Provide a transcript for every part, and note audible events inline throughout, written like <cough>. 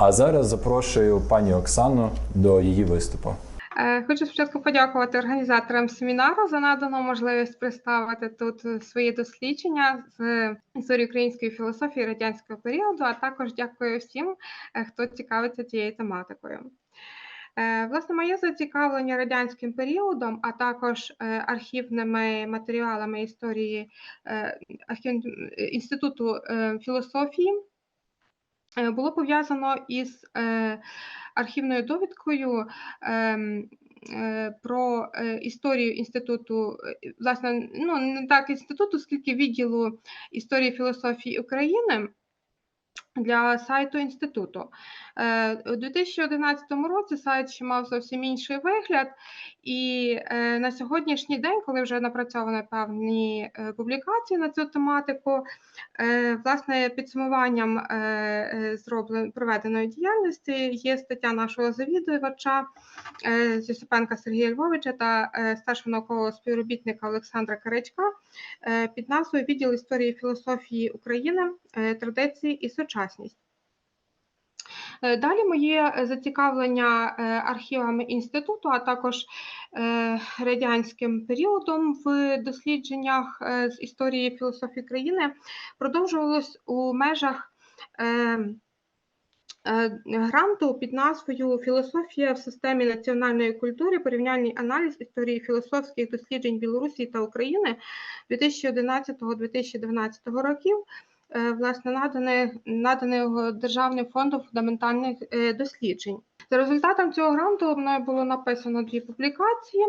А зараз запрошую пані Оксану до її виступу. Е, Хочу спочатку подякувати організаторам семінару за надану можливість представити тут свої дослідження з історії української філософії радянського періоду, а також дякую всім, е, хто цікавиться цією тематикою. Е, Власне, моє зацікавлення радянським періодом, а також е, архівними матеріалами історії е. Інституту е, філософії е, було пов'язано із е, архівною довідкою ем, е, про е, історію інституту, е, власне, ну не так інституту, скільки відділу історії філософії України. Для сайту інституту Е, у 2011 році сайт ще мав зовсім інший вигляд, і е, на сьогоднішній день, коли вже напрацьовані певні е, публікації на цю тематику, власне підсумуванням проведеної діяльності є стаття нашого завідувача Зюсипенка Сергія Львовича та старшого наукового співробітника Олександра Каричка е, під назвою Відділ історії філософії України, традиції і сучасність. Е, Далі моє е, зацікавлення е, архівами інституту, а також радянським періодом в дослідженнях з історії філософії країни продовжувалось у межах гранту під назвою Філософія в системі національної культури, порівняльний аналіз історії філософських досліджень Білорусі та України 2011-2012 років власне наданих наданого Державним фондом фундаментальних е, досліджень. За результатом цього гранту мною було написано дві публікації.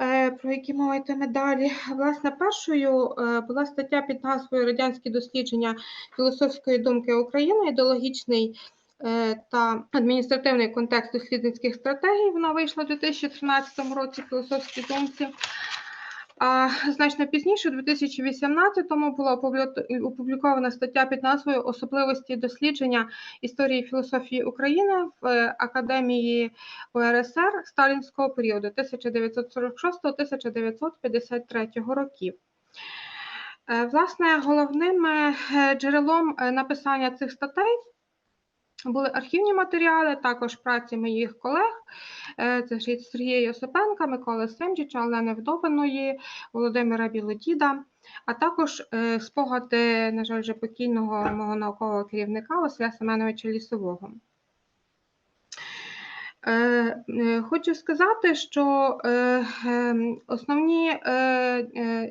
е, Про які мова йтиме далі. Власне, першою е, була стаття під назвою Радянські дослідження філософської думки України, ідеологічний е, та адміністративний контекст дослідницьких стратегій. Вона вийшла у 2013 році в філософській думці. Значно пізніше, у 2018-му, була опубліко- опублікована стаття під назвою Особливості дослідження історії філософії України в е, Академії УРСР сталінського періоду 1946-1953 років. Е, Власне, головним е, джерелом написання цих статей були архівні матеріали, також праці моїх колег. Е, Це ж Сергія Йосипенка, Миколи Семчича, Олени Вдовиної, Володимира Білодіда, а також е, спогади, на жаль, вже покійного мого наукового керівника Василя Семеновича Лісового. Е, Хочу сказати, що основні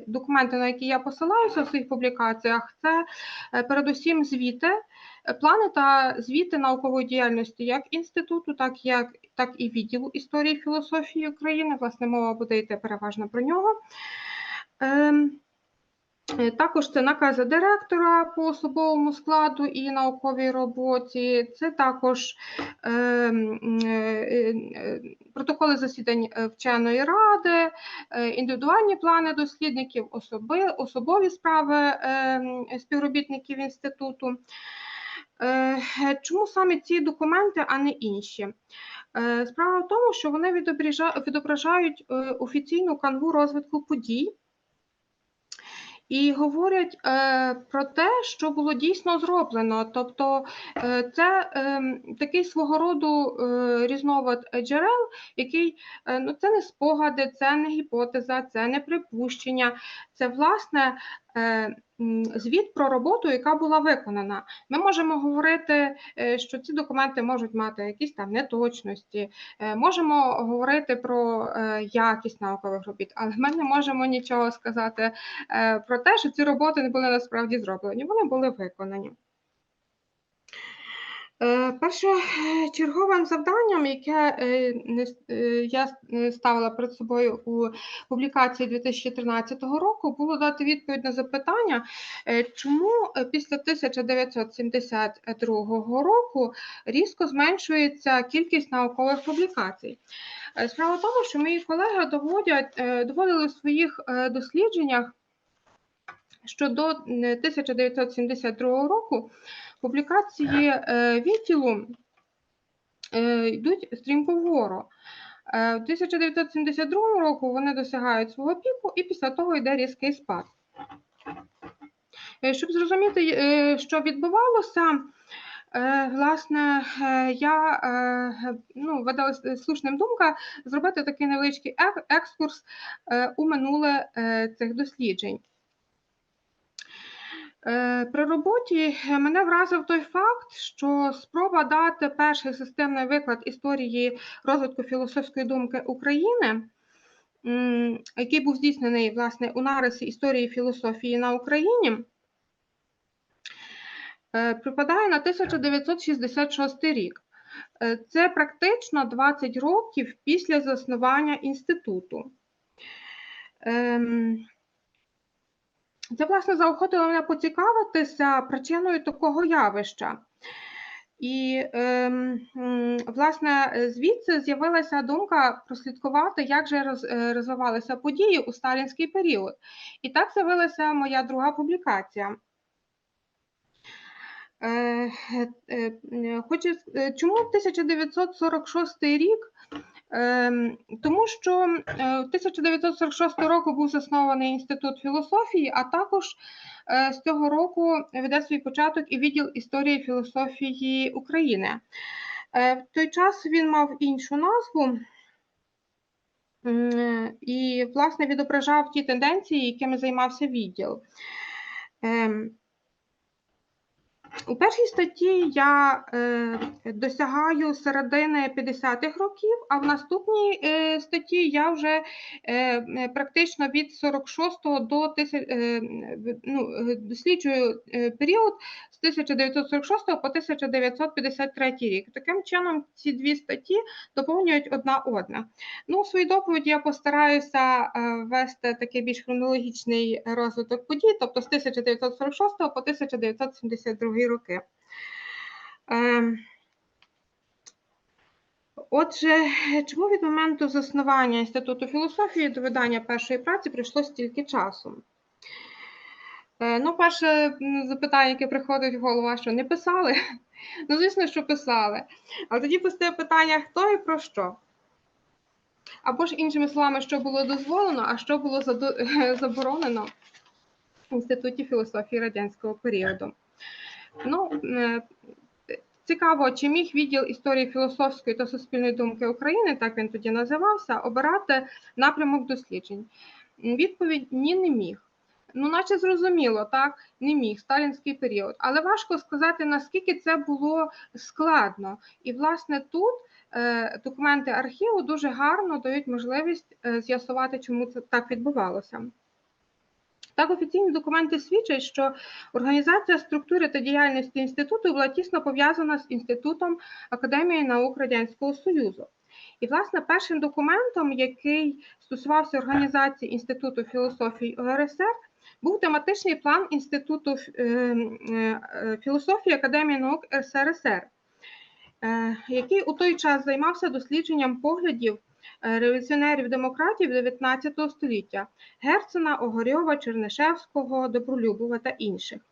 документи, на які я посилаюся в своїх публікаціях, це передусім звіти, плани та звіти наукової діяльності як інституту, так, як, так і відділу історії і філософії України. Власне, мова буде йти переважно про нього. Ем, Е, Також це накази директора по особовому складу і науковій роботі. Це також е, е, е, протоколи засідань е, вченої ради, е, індивідуальні плани дослідників, особи, особові справи е, співробітників інституту. Е, Чому саме ці документи, а не інші? Е, Справа в тому, що вони відображають е, офіційну канву розвитку подій і говорять е, про те, що було дійсно зроблено. Тобто е, це е, такий свого роду е, різновид джерел, який е, ну, це не спогади, це не гіпотеза, це не припущення, це власне. Звіт про роботу, яка була виконана. Ми можемо говорити, е, що ці документи можуть мати якісь там неточності, е, можемо говорити про е, якість наукових робіт, але ми не можемо нічого сказати про те, що ці роботи не були насправді зроблені. Вони були виконані. Е, Перше е, черговим завданням, яке е, е, я ставила перед собою у публікації 2013 року, було дати відповідь на запитання, чому після 1972 року різко зменшується кількість наукових публікацій. Справа в тому, що мої колеги доводять, доводили в своїх дослідженнях, що до е, 1972 року публікації е, відділу е, йдуть стрімко вгору. Е, В 1972 року вони досягають свого піку, і після того йде різкий спад. Щоб зрозуміти, що відбувалося, Власне, я ну, видала слушним думка зробити такий невеличкий екскурс у минуле цих досліджень. Е, При роботі мене вразив той факт, що спроба дати перший системний виклад історії розвитку філософської думки України, який був здійснений власне у нарисі історії філософії на Україні, е, припадає на 1966 рік. Е, Це практично 20 років після заснування інституту. Це, власне, заохотило мене поцікавитися причиною такого явища. І, ем, власне, звідси з'явилася думка прослідкувати, як же е, розвивалися події у сталінський період. І так з'явилася моя друга публікація. Е, е, е, Хочу, е, чому 1946 рік? Ем, Тому що е, 1946 року був заснований інститут філософії, а також е, з цього року веде свій початок і відділ історії філософії України. Е, В той час він мав іншу назву. е, І, власне, відображав ті тенденції, якими займався відділ. У першій статті я е, досягаю середини 50-х років, а в наступній е, статті я вже е, практично від 46 до 1000, е, ну, досліджую е, період з 1946 по 1953 рік. Таким чином, ці дві статті доповнюють одна одна. Ну, у своїй доповіді я постараюся е, ввести такий більш хронологічний розвиток подій, тобто з 1946 по 1972 роки. Ем, Отже, чому від моменту заснування Інституту філософії до видання першої праці прийшло стільки часу? Е, Ну, перше запитання, яке приходить в голову, що не писали? <laughs> Ну, звісно, що писали. Але тоді постає питання, хто і про що? Або ж іншими словами, що було дозволено, а що було <laughs> заборонено в Інституті філософії радянського періоду. Ну, е, цікаво, чи міг відділ історії філософської та суспільної думки України, так він тоді називався, обирати напрямок досліджень? Відповідь ні, не міг. Ну, наче зрозуміло, так, не міг, сталінський період. Але важко сказати, наскільки це було складно. І, власне, тут е, документи архіву дуже гарно дають можливість е, з'ясувати, чому це так відбувалося. Так, офіційні документи свідчать, що організація структури та діяльності інституту була тісно пов'язана з інститутом Академії наук Радянського Союзу. І, власне, першим документом, який стосувався організації Інституту філософії УРСР, був тематичний план Інституту е, е, філософії Академії наук СРСР, е, який у той час займався дослідженням поглядів е, революціонерів-демократів 19 століття Герцена, Огорьова, Чернишевського, Добролюбова та інших.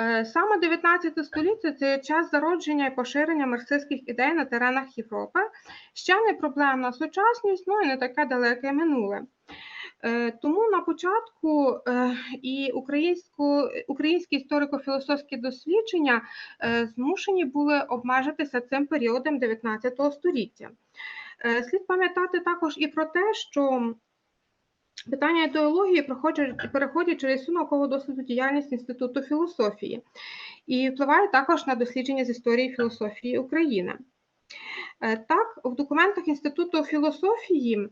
Е, Саме 19 століття це час зародження і поширення марксистських ідей на теренах Європи. Ще не проблемна сучасність, ну і не таке далеке минуле. Е, Тому на початку е, і українські історико-філософські дослідження е, змушені були обмежитися цим періодом 19 століття. Слід пам'ятати також і про те, що питання ідеології переходять через всю наукову досліду діяльність Інституту філософії і впливають також на дослідження з історії філософії України. Так, в документах Інституту філософії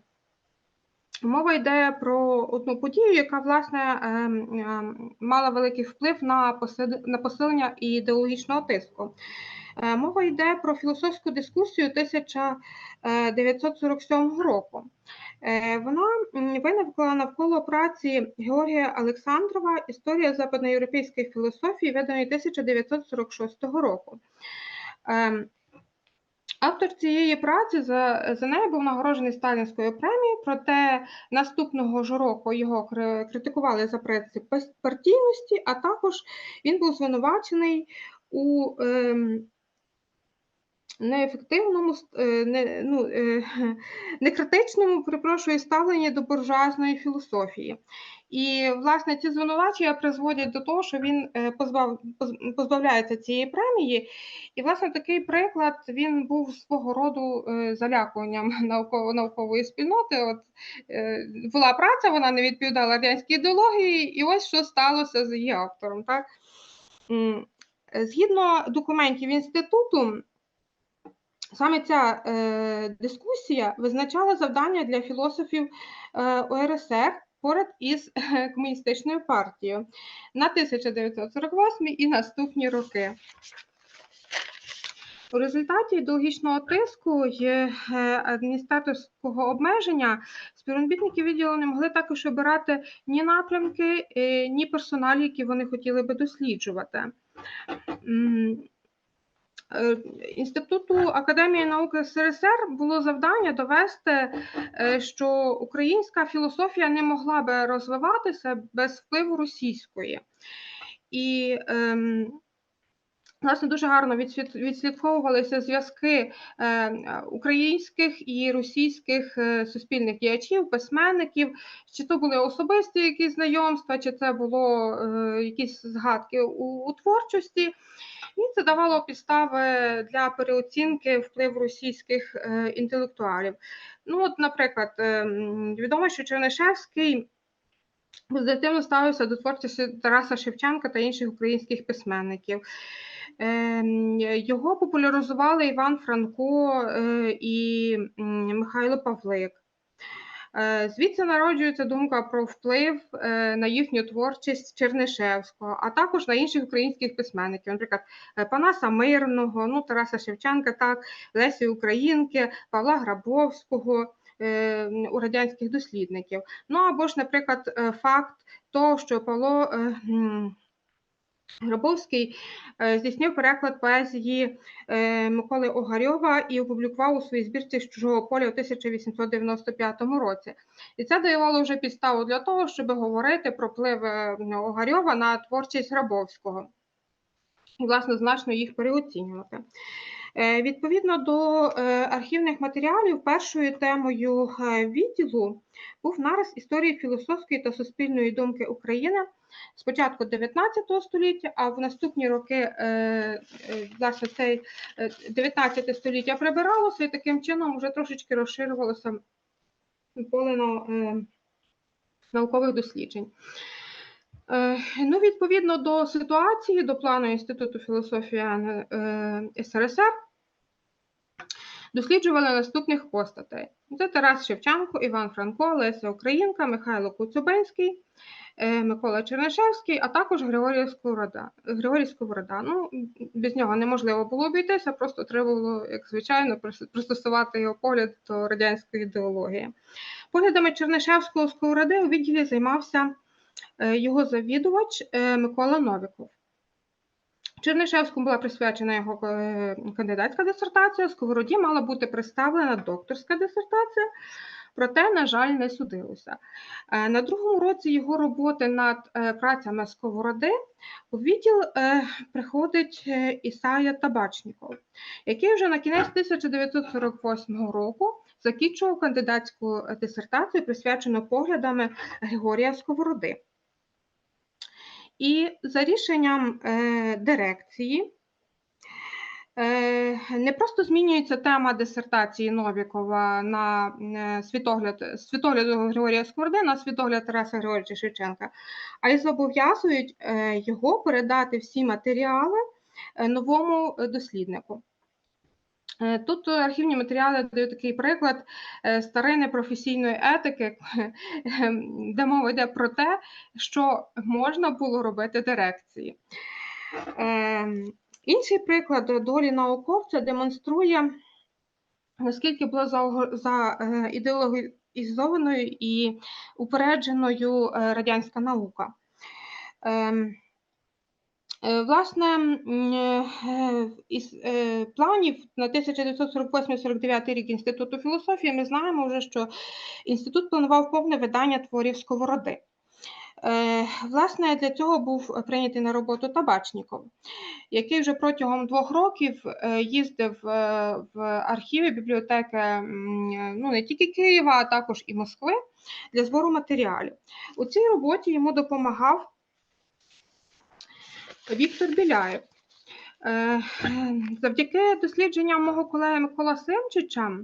Мова йде про одну подію, яка власне ем, ем, мала великий вплив на посилення ідеологічного тиску. Е, Мова йде про філософську дискусію 1947 року. Е, Вона виникла навколо праці Георгія Олександрова Історія западноєвропейської філософії, виданої 1946 року. Автор цієї праці за, за нею був нагороджений Сталінською премією, проте наступного ж року його кри- критикували за принцип партійності, а також він був звинувачений у ем, неефективному, е, не, ну, е, <laughs> некритичному, перепрошую, ставленні до буржуазної філософії. І, власне, ці звинувачення призводять до того, що він е, позбав, позбавляється цієї премії. І, власне, такий приклад він був свого роду залякуванням <laughs> науково наукової спільноти. От була праця, вона не відповідала радянській ідеології, і ось що сталося з її автором. Так? Згідно документів інституту, саме ця е, дискусія визначала завдання для філософів е, УРСР поряд із <laughs> комуністичною партією на 1948 і наступні роки. У результаті ідеологічного тиску і е, адміністраторського обмеження співробітники відділу не могли також обирати ні напрямки, е, ні персональ, які вони хотіли би досліджувати. Е, Інституту Академії наук СРСР було завдання довести, е, що українська філософія не могла би розвиватися без впливу російської. І ем, Власне, дуже гарно відслідковувалися зв'язки е, українських і російських е, суспільних діячів, письменників, чи то були особисті якісь знайомства, чи це було е, якісь згадки у, у творчості. І це давало підстави для переоцінки впливу російських інтелектуалів. Ну, от, наприклад, відомо, що Чернишевський позитивно ставився до творчості Тараса Шевченка та інших українських письменників. Ем, Його популяризували Іван Франко е, і Михайло Павлик. Е, Звідси народжується думка про вплив е, на їхню творчість Чернишевського, а також на інших українських письменників, наприклад, Панаса Мирного, ну, Тараса Шевченка, так, Лесі Українки, Павла Грабовського у радянських дослідників. Ну або ж, наприклад, факт того, що Павло Грабовський е, здійснив переклад поезії е, Миколи Огарьова і опублікував у своїй збірці з чужого поля у 1895 році. І це давало вже підставу для того, щоб говорити про вплив е, Огарьова на творчість Грабовського. Власне, значно їх переоцінювати. Е, Відповідно до е, архівних матеріалів, першою темою е, відділу був нарис історії філософської та суспільної думки України спочатку 19 століття, а в наступні роки власне цей е, 19 століття прибиралося і таким чином вже трошечки розширювалося поле на, наукових досліджень. Е, Ну, відповідно до ситуації, до плану Інституту філософії е, СРСР, досліджували наступних постатей: це Тарас Шевченко, Іван Франко, Леся Українка, Михайло Коцюбинський, е, Микола Чернишевський, а також Григорій Сковорода. Григорій Сковорода. Ну, без нього неможливо було обійтися, просто треба було, як звичайно, пристосувати його погляд до радянської ідеології. Поглядами Чернишевського Сковороди у відділі займався його завідувач е, Микола Новіков. Чернишевському була присвячена його е, кандидатська дисертація, Сковороді мала бути представлена докторська дисертація, проте, на жаль, не судилося. Е, На другому році його роботи над е, працями Сковороди у відділ е, приходить е, Ісая Табачніков, який вже на кінець 1948 року закінчував кандидатську дисертацію, присвячену поглядами Григорія Сковороди. І за рішенням е, дирекції е, не просто змінюється тема дисертації Новікова на е, світогляд, світогляду Григорія Сковороди на світогляд Тараса Григорьовича Шевченка, а й зобов'язують його передати всі матеріали новому досліднику. Е, Тут архівні матеріали дають такий приклад е, старини професійної етики, ем, де мова йде про те, що можна було робити дирекції. Ем, Інший приклад долі науковця демонструє, наскільки була за е, ідеологізованою і упередженою е, радянська наука. Е, Власне, е, із е, планів на 1948-49 рік Інституту філософії ми знаємо вже, що інститут планував повне видання творів Сковороди. Власне, для цього був прийнятий на роботу Табачніков, який вже протягом двох років їздив в архіви бібліотеки ну, не тільки Києва, а також і Москви для збору матеріалів. У цій роботі йому допомагав Віктор Біляєв. Е, Завдяки дослідженням мого колеги Микола Симчича,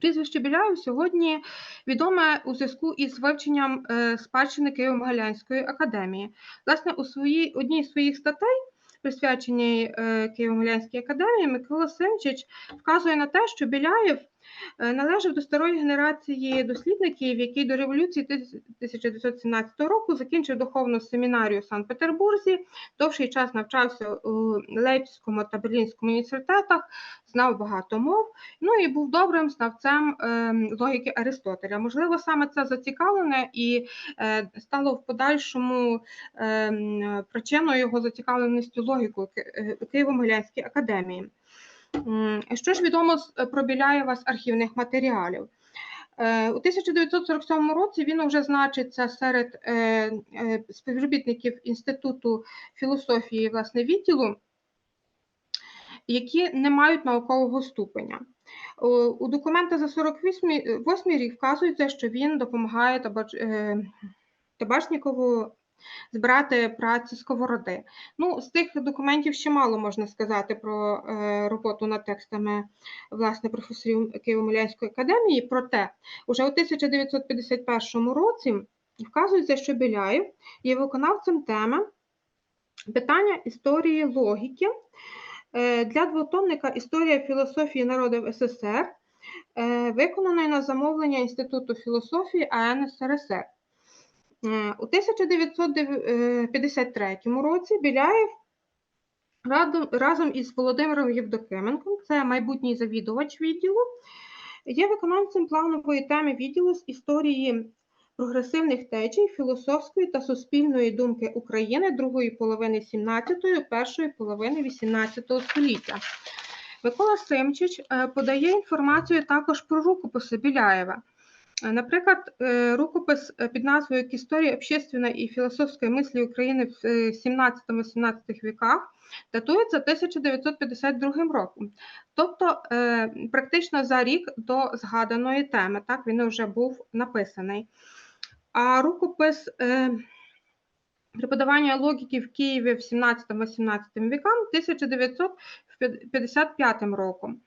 прізвище Біляєв сьогодні відоме у зв'язку із вивченням е, спадщини Києво-Могилянської академії. Власне, у своїй одній з своїх статей, присвяченій е, Києво-Могилянській академії, Микола Симчич вказує на те, що Біляєв належав до старої генерації дослідників, який до революції 1917 року закінчив духовну семінарію в Санкт-Петербурзі, довший час навчався у Лейпцизькому та Берлінському університетах, знав багато мов, ну і був добрим знавцем е, логіки Аристотеля. Можливо, саме це зацікавлене і е, стало в подальшому е, причиною його зацікавленості логікою е, Києво-Могилянській академії. Що ж відомо з- про Біляєва з архівних матеріалів? Е, У 1947 році він вже значиться серед е, е, співробітників Інституту філософії власне відділу, які не мають наукового ступеня. У- документах за 48 рік вказується, що він допомагає табач, е, Табачнікову збирати праці сковороди. Ну, з тих документів ще мало можна сказати про е, роботу над текстами власне професорів Києво-Могилянської академії. Проте, уже у 1951 році вказується, що Біляєв є виконавцем теми питання історії логіки е, для двотомника Історія філософії народів СССР, е, виконаної на замовлення Інституту філософії АН СРСР. Е, У 1953 році Біляєв разом із Володимиром Євдокименком, це майбутній завідувач відділу, є виконавцем планової теми відділу з історії прогресивних течій філософської та суспільної думки України другої половини 17-ї, першої половини 18 століття. Микола Симчич е, подає інформацію також про рукописи Біляєва. Е, Наприклад, е, рукопис е, під назвою «К історії общественної і філософської мислі України в е, 17-18 віках датується 1952 роком, тобто практично за рік до згаданої теми. Так він вже був написаний. А рукопис преподавання логіки в Києві в 17-18 вікам 1955 роком.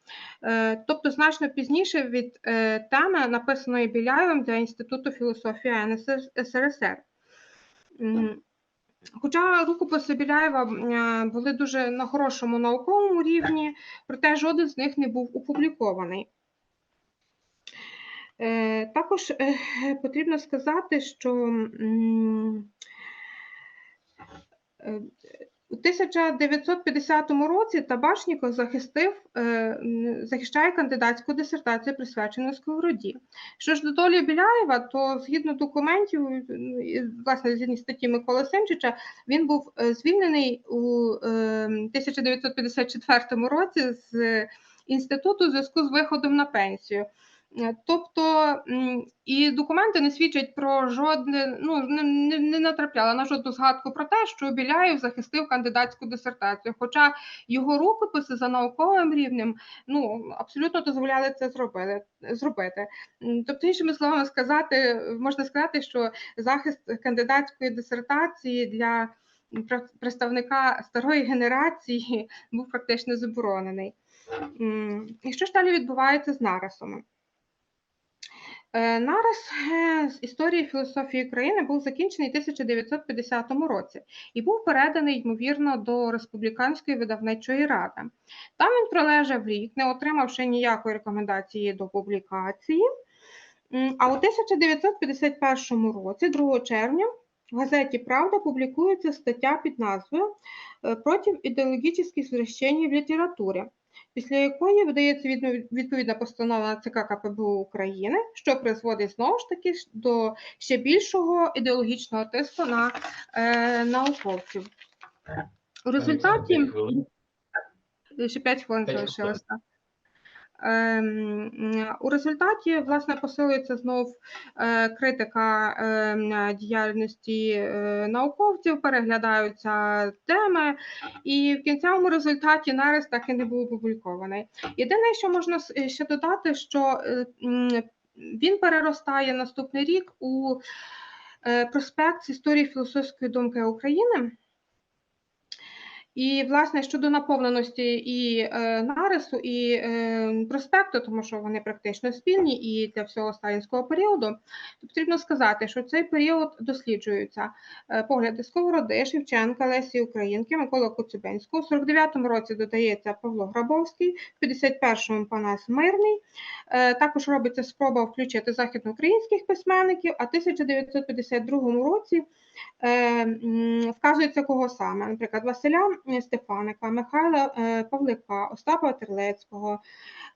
Е, Тобто значно пізніше від е, теми, написаної Біляєвим для Інституту філософії СРСР. Хоча рукописи Біляєва е, були дуже на хорошому науковому рівні, проте жоден з них не був опублікований. Також потрібно сказати, що у 1950 році Табашніков захистив, е, захищає кандидатську дисертацію, присвячену Сковороді. Що ж до долі Біляєва, то згідно документів, власне, згідно статті Миколи Семчича, він був е, звільнений у е, 1954 році з інституту у зв'язку з виходом на пенсію. Е, Тобто і документи не свідчать про жодне, ну не, не, не натрапляла на жодну згадку про те, що Біляєв захистив кандидатську дисертацію. Хоча його рукописи за науковим рівнем ну абсолютно дозволяли це зробити. зробити. Тобто, іншими словами сказати, можна сказати, що захист кандидатської дисертації для представника старої генерації був практично заборонений. І що ж далі відбувається з нарисами? Е, Нарис е, з історії філософії України був закінчений у 1950 році і був переданий, ймовірно, до Республіканської видавничої ради. Там він пролежав рік, не отримавши ніякої рекомендації до публікації. А у 1951 році, 2 червня, в газеті Правда публікується стаття під назвою е, «Проти ідеологічних звращень в літературі», після якої видається відповідна постанова ЦК КПБУ України, що призводить знову ж таки до ще більшого ідеологічного тиску на е, науковців. У результаті ще 5 хвилин залишилося. Ем, У результаті власне посилюється знов е, критика ем, діяльності е, науковців, переглядаються теми, і в кінцевому результаті нарис так і не був опублікований. Єдине, що можна ще додати, що е, він переростає наступний рік у е, проспект історії філософської думки України. І, власне, щодо наповненості і е, нарису, і е, проспекту, тому що вони практично спільні і для всього сталінського періоду, то потрібно сказати, що цей період досліджуються е, погляди Сковороди, Шевченка, Лесі Українки, Миколи Коцюбенського. У 49-му році додається Павло Грабовський, в 51-му Панас Мирний. Е, також робиться спроба включити західноукраїнських письменників, а в 1952 році вказується кого саме, наприклад, Василя Стефаника, Михайла е, Павлика, Остапа Терлецького,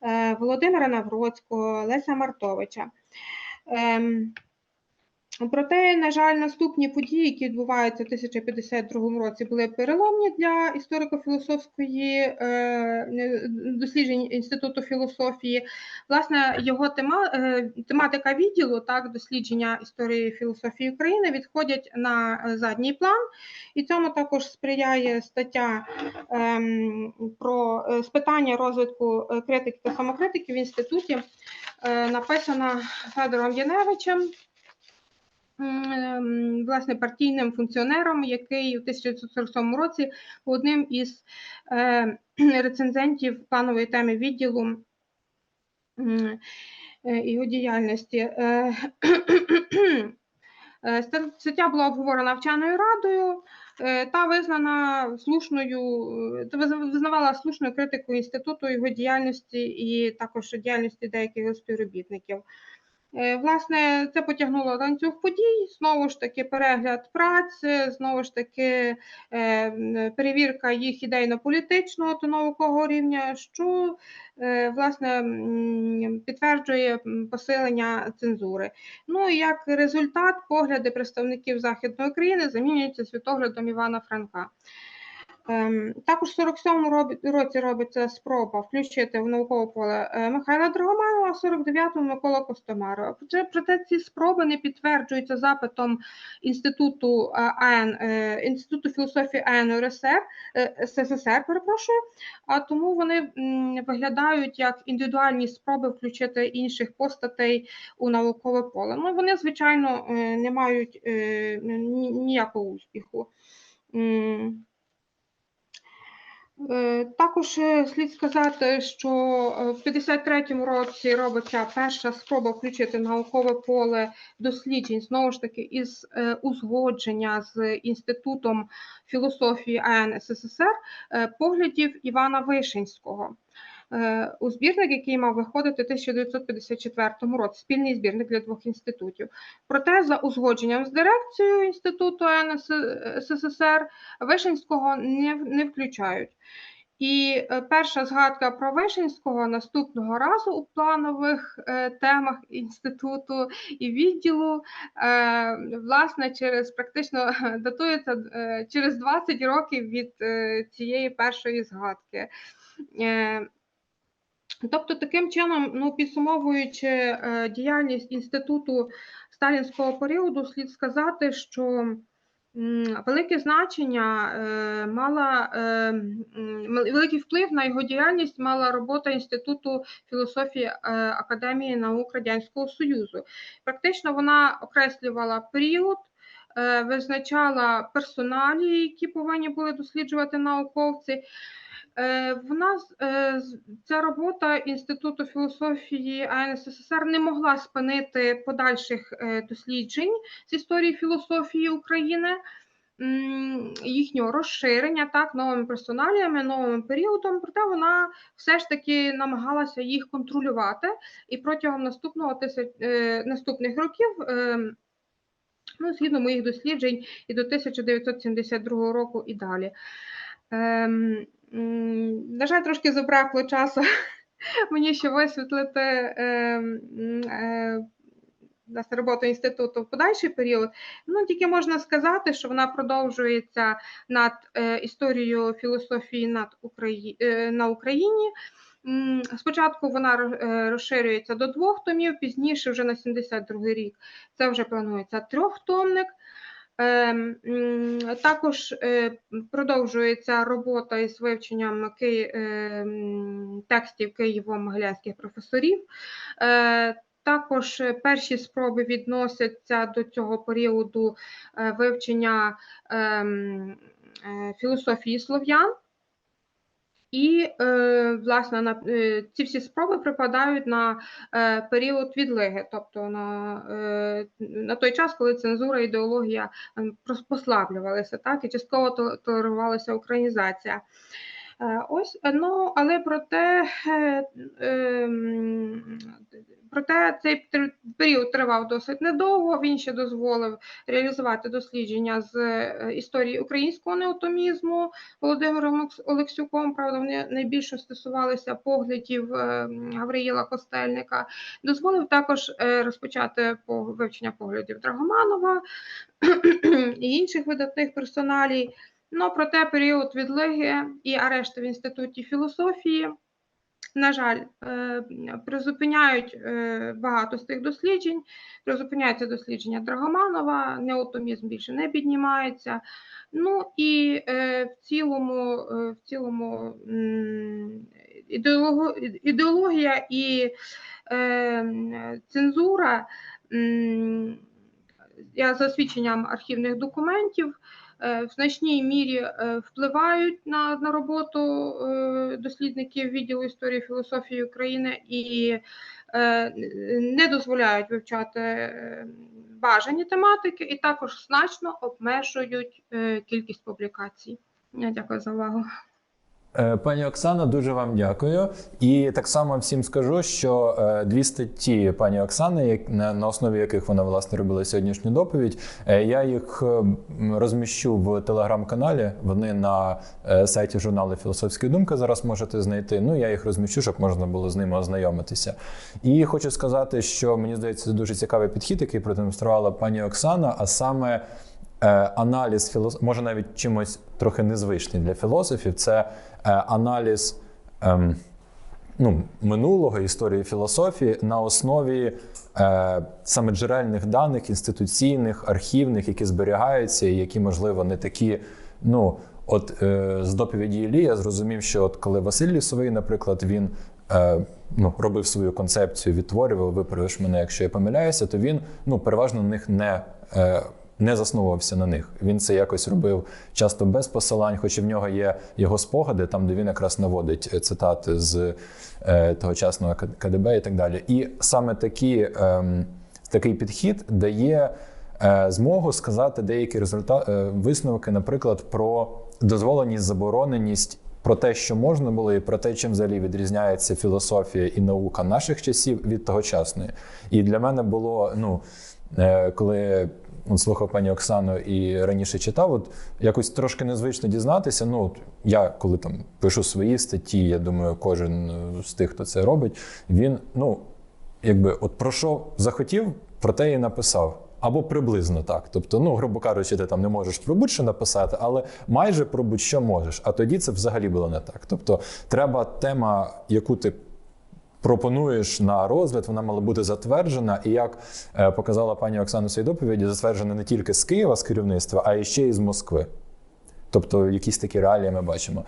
е, Володимира Навроцького, Леся Мартовича. Проте, на жаль, наступні події, які відбуваються в 1052 році, були переломні для історико-філософської е, досліджень Інституту філософії. Власне, його тема, е, тематика відділу, так, дослідження історії філософії України відходять на е, задній план, і цьому також сприяє стаття ем, про з питання розвитку критики та самокритики в інституті, написана Федором Яневичем власне партійним функціонером, який у 1947 році одним із е, <clears throat> рецензентів планової теми відділу е, його діяльності. Е, <clears throat> ста- Стаття була обговорена вченою радою та визнана слушною, та визна- визнавала слушною критику інституту його діяльності і також діяльності деяких співробітників. Е, Власне, це потягнуло ланцюг подій. Знову ж таки, перегляд праці, знову ж таки, е, перевірка їх ідейно-політичного та наукового рівня, що е, власне підтверджує посилення цензури. Ну і як результат, погляди представників Західної України замінюються світоглядом Івана Франка. Ем, Також в 47-му році робиться спроба включити в наукове поле е, Михайла Драгоманова, а в 49-му Микола Костомарова. Проте- ці спроби не підтверджуються запитом Інституту е, АН, е, Інституту філософії АН РСР, СССР, перепрошую, а тому вони виглядають як індивідуальні спроби включити інших постатей у наукове поле. Ну, вони, звичайно, не мають ніякого успіху. Е, Також е, слід сказати, що е, в 53-му році робиться перша спроба включити наукове поле досліджень знову ж таки із узгодження з інститутом філософії АН поглядів Івана Вишинського. Е, У збірник, який мав виходити в 1954 році, спільний збірник для двох інститутів. Проте за узгодженням з дирекцією інституту АН СССР Вишинського не, не включають. І е, перша згадка про Вишинського наступного разу у планових е, темах інституту і відділу, власне, через практично <laughs> датується через 20 років від цієї першої згадки. Тобто, таким чином, ну, підсумовуючи е, діяльність інституту сталінського періоду, слід сказати, що велике значення е, мала е, великий вплив на його діяльність мала робота Інституту філософії Академії наук Радянського Союзу. Практично вона окреслювала період. Визначала персоналі, які повинні були досліджувати науковці, Е, Вона з- е, ця робота Інституту філософії АНССР не могла спинити подальших е, досліджень з історії філософії України, їхнього розширення так новими персоналіями, новим періодом. Проте вона все ж таки намагалася їх контролювати і протягом наступного тисяч наступних років. Ну, згідно моїх досліджень, і до 1972 року і далі. Ем, на жаль, трошки забракло часу <laughs> мені ще висвітлити ем, е, роботу інституту в подальший період. Ну, тільки можна сказати, що вона продовжується над е, історією філософії над Украї... е, на Україні. Спочатку вона ро- е, розширюється до двох томів, пізніше, вже на 72 рік, це вже планується трьохтомник. Ем, Також е, продовжується робота із вивченням ем, текстів києво-могилянських професорів. Е, Також перші спроби відносяться до цього періоду е, вивчення ем, філософії слов'ян. І, е, власне, на, е, ці всі спроби припадають на е, період відлиги, тобто на, на той час, коли цензура ідеологія е, послаблювалися, так, і частково толерувалася українізація. Е, Ось, е, ну, але проте, е, проте цей період тривав досить недовго. Він ще дозволив реалізувати дослідження з історії українського неотомізму Володимиром Олексюком. Правда, вони найбільше стосувалися поглядів Гавриїла Костельника. Дозволив також розпочати по- вивчення поглядів Драгоманова і інших видатних персоналій. Ну, проте період відлиги і арешти в інституті філософії, на жаль, е, призупиняють е, багато з тих досліджень. Призупиняється дослідження Драгоманова, неотомізм більше не піднімається. Ну і е, в цілому, в цілому ідеологія і цензура, за свідченням архівних документів, в значній мірі е, впливають на, на роботу е, дослідників відділу історії філософії України і е, не дозволяють вивчати е, бажані тематики, і також значно обмежують е, кількість публікацій. Я дякую за увагу. Е, Пані Оксано, дуже вам дякую. І так само всім скажу, що е, дві статті пані Оксани, на, основі яких вона власне робила сьогоднішню доповідь, е, я їх розміщу в телеграм-каналі. Вони на сайті журналу Філософська думка зараз можете знайти. Ну я їх розміщу, щоб можна було з ними ознайомитися. І хочу сказати, що мені здається, це дуже цікавий підхід, який продемонструвала пані Оксана, а саме. Е, аналіз філос... може навіть чимось трохи незвичний для філософів. Це е, аналіз ем, ну, минулого історії філософії на основі е, саме джерельних даних, інституційних, архівних, які зберігаються, і які, можливо, не такі. Ну, от е, з доповіді Іллі я зрозумів, що от коли Василь Лісовий, наприклад, він. Е, ну, робив свою концепцію, відтворював, виправиш мене, якщо я помиляюся, то він ну, переважно на них не, е, не засновувався на них. Він це якось робив часто без посилань, хоч і в нього є його спогади, там, де він якраз наводить е, цитати з е, тогочасного КДБ і так далі. І саме такі, ем, такий підхід дає е, змогу сказати деякі результати, висновки, наприклад, про дозволеність, забороненість. Про те, що можна було, і про те, чим взагалі відрізняється філософія і наука наших часів від тогочасної. І для мене було, ну, коли от слухав пані Оксану і раніше читав, от якось трошки незвично дізнатися. Ну, от я коли там пишу свої статті, я думаю, кожен е, з тих, хто це робить, він, ну, якби от про що захотів, про те і написав. Або приблизно так. Тобто, ну, грубо кажучи, ти там не можеш про будь-що написати, але майже про будь-що можеш. А тоді це взагалі було не так. Тобто, треба тема, яку ти пропонуєш на розгляд, вона мала бути затверджена. І як е, показала пані Оксана своїй доповіді, затверджена не тільки з Києва, з керівництва, а і ще й з Москви. Тобто, якісь такі реалії ми бачимо.